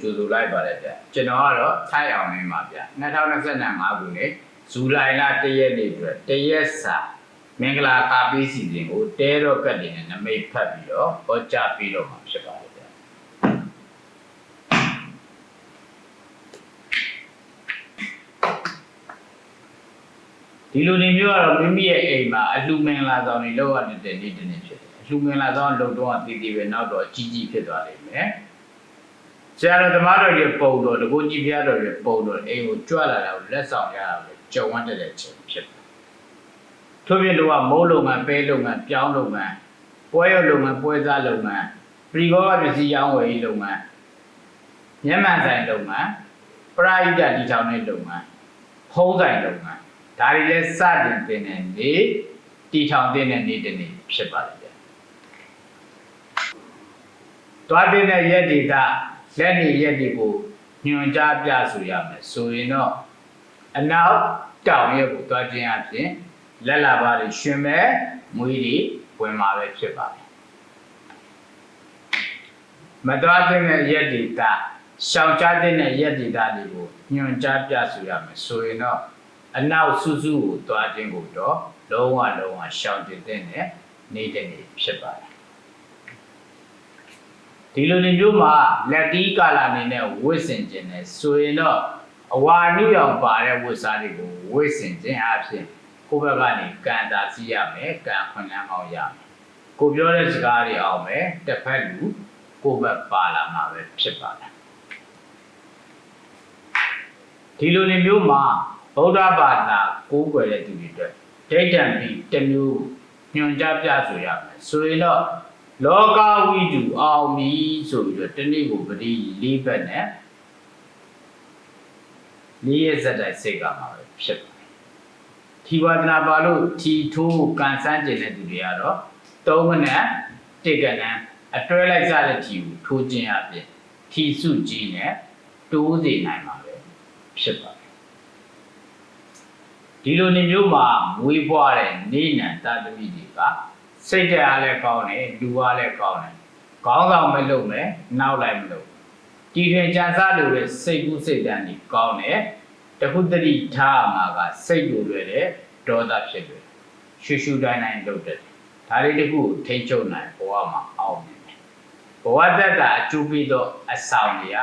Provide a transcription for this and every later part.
ကြိုဆိုလိုက်ပါတယ်ဗျကျွန်တော်ကတော့ထိုက်အောင်နေမှာဗျ2025ခုနှစ်ဇူလိုင်လ1ရက်နေ့အတွက်တရက်စာမင်္ဂလာကာပီးစီစဉ်ကိုတဲတော့ကတ်တင်နဲ့နမိတ်ဖတ်ပြီးတော့ဟောကြားပြီးတော့မှာဖြစ်ပါတယ်ဗျဒီလိုနေမျိုးကတော့မိမိရဲ့အိမ်မှာအလှမင်္ဂလာဆောင်တွေလောက်ရတဲ့နေ့တစ်နေ့ဖြစ်တယ်အ လှမင်္ဂလာဆောင်လုံတော့တည်တည်ပဲနောက်တော့အကြီးကြီးဖြစ်သွားလိမ့်မယ်ဆရာတော်ဓမ္မတော်ရဲ့ပုံတော်တကူကြီးဖျားတော်ရဲ့ပုံတော်အိမ်ကိုကြွလာတာကိုလက်ဆောင်ရတာပဲကြုံဝတ်တဲ့ချိန်ဖြစ်တယ်ထို့ပြင်တော့မိုးလုံငန်းပဲလုံငန်းပြောင်းလုံငန်းပွဲရုပ်လုံငန်းပွဲစားလုံငန်းပရိဘောဂပစ္စည်းရောင်းဝယ်ရေးလုံငန်းမျက်မှန်ဆိုင်လုံငန်းပရိဒတ်တီထောင်တဲ့လုံငန်းဖုံးဆိုင်လုံငန်းဒါတွေလည်းစတင်တင်တဲ့နေ့တီထောင်တင်တဲ့နေ့တစ်နေ့ဖြစ်ပါလိမ့်မယ်။ သွားတင်တဲ့ရက်ဒီကလက်နေရက်ဒီကိုညွန်ကြားပြဆိုရမယ်ဆိုရင်တော့အနောက်တောင်ရက်ကိုသွားခြင်းအပြင်လက်လာပါတွေရှင်မဲ့မွေးတွေဝင်มาပဲဖြစ်ပါမယ်။မသွားတင်တဲ့ရက်ဒီကရှောင်ကြားတင်တဲ့ရက်ဒီကတွေကိုညွန်ကြားပြဆိုရမယ်ဆိုရင်တော့အနောက်စုစုကိုတွားခြင်းကိုတော့လုံးဝလုံးဝရှောင်ကျင်တဲ့နဲ့နေတဲ့နေဖြစ်ပါတယ် ဒီလိုနေမျိုးမှာလက်တီးကာလာအနေနဲ့ဝစ်စင်ခြင်းနဲ့ဆိုရင်တော့အဝါနုရောင်ပါတဲ့ဝတ်စားတွေကိုဝစ်စင်ခြင်းအပြင်ကိုယ့်ဘက်ကနေကန်တာစီးရမယ်ကန်ခွန်လန်းအောင်ရမယ်ကိုပြောတဲ့စကားတွေအောင်မယ်တစ်ဖက်လူကိုယ့်ဘက်ပါလာမှာပဲဖြစ်ပါတယ်ဒီလိုနေမျိုးမှာဗုဒ္ဓဘာသာကိုးကွယ်တဲ့သူတွေအတွက်ဒိဋ္ဌံပြီးတစ်မျိုးညွန်ကြားပြဆိုရမယ်ဆိုရင်တော့ လောကဝိတုအောင်ပြီဆိုပြီးတော့တနေ့ကိုပတိလေးဘက်နဲ့လေးရဲ့ဇက်တိုက်စိတ်ကမှာပဲဖြစ်ပါတယ်ထီဝါဒနာပါလို့ထီထိုးကန်ဆန်းကျင်တဲ့သူတွေကတော့သုံးမနဲ့တိတ်ကနန်းအတွဲလိုက်ကြတဲ့ထီကိုထိုးခြင်းအပြင်ထီစုကြီးနဲ့တိုးစေနိုင်ပါပဲဖြစ်ပါတယ်ဒီလိုနေမျိုးမှာမွေးဖွားတဲ့နေနံတာသမီတွေက စိတ်တရားလည်းကောင်းတယ်လူအားလည်းကောင်းတယ်ခေါင်းဆောင်မလုပ်မယ်နောက်လိုက်မလုပ်ဒီထွင်ကြံစားလို့တဲ့စိတ်ကူးစိတ်တန်းကြီးကောင်းတယ်တခုတတိထားမှာကစိတ်လိုလွယ်တဲ့ဒေါသဖြစ်တယ်ရှူရှူတိုင်းတိုင်းလုပ်တယ်ဒါလေးတခုကိုထိ ंच ုံနိုင်ဘဝမှာအောင်မြင်တယ်ဘဝတက်တာအကျိုးပေးသောအဆောင်တွေက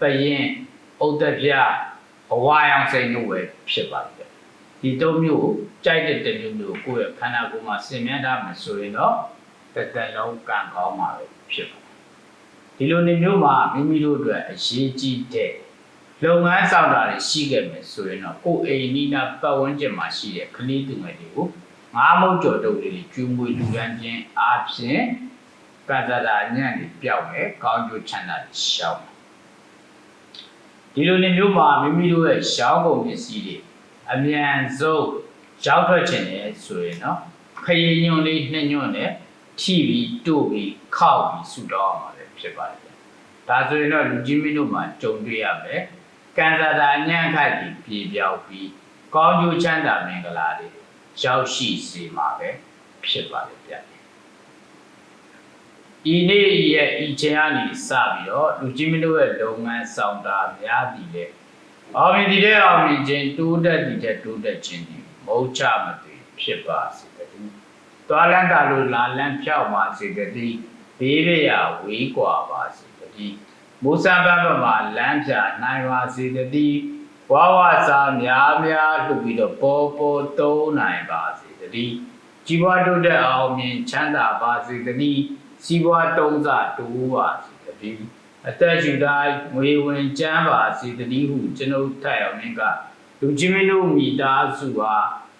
ပရင်ဥဒ္ဒပြဘဝရောင်စိတ်တို့ပဲဖြစ်ပါတယ် ဒီသုံးမျိုးကိုကြိုက်တဲ့တစ်မျိုးမျိုးကိုယ့်ရဲ့ခန္ဓာကိုယ်မှာဆင်မြဲထားမှဆိုရင်တော့တစ်သက်လုံးကံကောင်းမှာပဲဖြစ်ပါတယ်ဒီလိုနေမျိုးမှာမိမိတို့အတွက်အရေးကြီးတဲ့လုပ်ငန်းဆောင်တာတွေရှိခဲ့မယ်ဆိုရင်တော့ကိုယ်အိမ်နီးနားပတ်ဝန်းကျင်မှာရှိတဲ့ကလေးသူငယ်တွေကိုငါးမုတ်ကြော်တုပ်လေးတွေကျွေးမွေးလူရန်ခြင်းအားဖြင့်ကံစားတာညံ့တွေပျောက်မယ်ကောင်းကျိုးချမ်းသာတွေရှောင်းမယ်ဒီလိုနေမျိုးမှာမိမိတို့ရဲ့ရှောင်းကုန်ပစ္စည်းတွေ အမြန်ဆုံးရောက်ထွက်ခြင်းလေဆိုရင်နော်ခရင်ညွန့်လေးနှစ်ညွန့်နဲ့ထိပြီးတို့ပြီးခောက်ပြီးဆူတော့မှာပဲဖြစ်ပါတယ်။ဒါဆိုရင်တော့လူကြီးမင်းတို့မှာကြုံတွေ့ရမယ်။ကန်စာတာအညံ့ခိုက်ပြီးပြေပြောက်ပြီးကောင်းကျိုးချမ်းသာမင်္ဂလာတွေရောက်ရှိစေမှာပဲဖြစ်ပါတယ်ဗျ။ဤနေ့ရဲ့ဤချိန်ကနေစပြီးတော့လူကြီးမင်းတို့ရဲ့လုပ်ငန်းဆောင်တာများပြီးလည်း အာမင်ဒီတဲ့အာမင်ခြင်းတိုးတက်ဒီတဲ့တိုးတက်ခြင်းဒီမဟုတ်ချမသွေဖြစ်ပါစေတည်းသွားလန်းတာလို့လာလန်းဖြောက်ပါစေတည်းဘေးရရာဝေးကွာပါစေတည်းမိုးစာဘဘမှာလမ်းပြနိုင်ပါစေတည်းဝါဝစာများများလှုပ်ပြီးတော့ပေါ်ပေါ်သုံးနိုင်ပါစေတည်းជីវတုတ်တဲ့အောင်မြင်ချမ်းသာပါစေတည်းစီးပွားတုံးစတိုးပါစေတည်း အသက်ရှူတိုင်းငွေဝင်ကျမ်းပါစေတည်းဟုကျွန်ုပ်ထိုက်အောင်မြင်ကလူကြီးမင်းတို့မိသားစုဟာ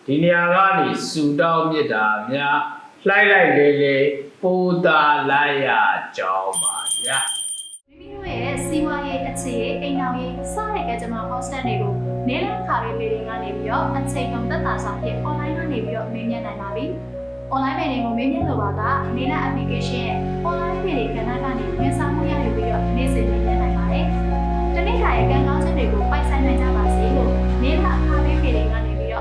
ဒီနေရာကနေစူတောင်းမြစ်တာများလှိုက်လိုက်လေလေပိုးတာလိုက်ရကြောင်းပါဗျာမိမိတို့ရဲ့စီးပွားရေးအခြေရေးအိမ်အောင်ရေးစတဲ့ကကြမ္မာ hostel တွေကိုနေလခါရေးမေးရင်ကနေပြီးတော့အချိန်ကုန်သက်သာဆောင်ဖြင့် online ကနေပြီးတော့မေးမြန်းနိုင်ပါပြီ။ online မေးရင်ကိုမေးမြန်းလိုပါကနေလ application ရဲ့ online မေးရင်ကဏ္ဍကနေဝန်ဆောင်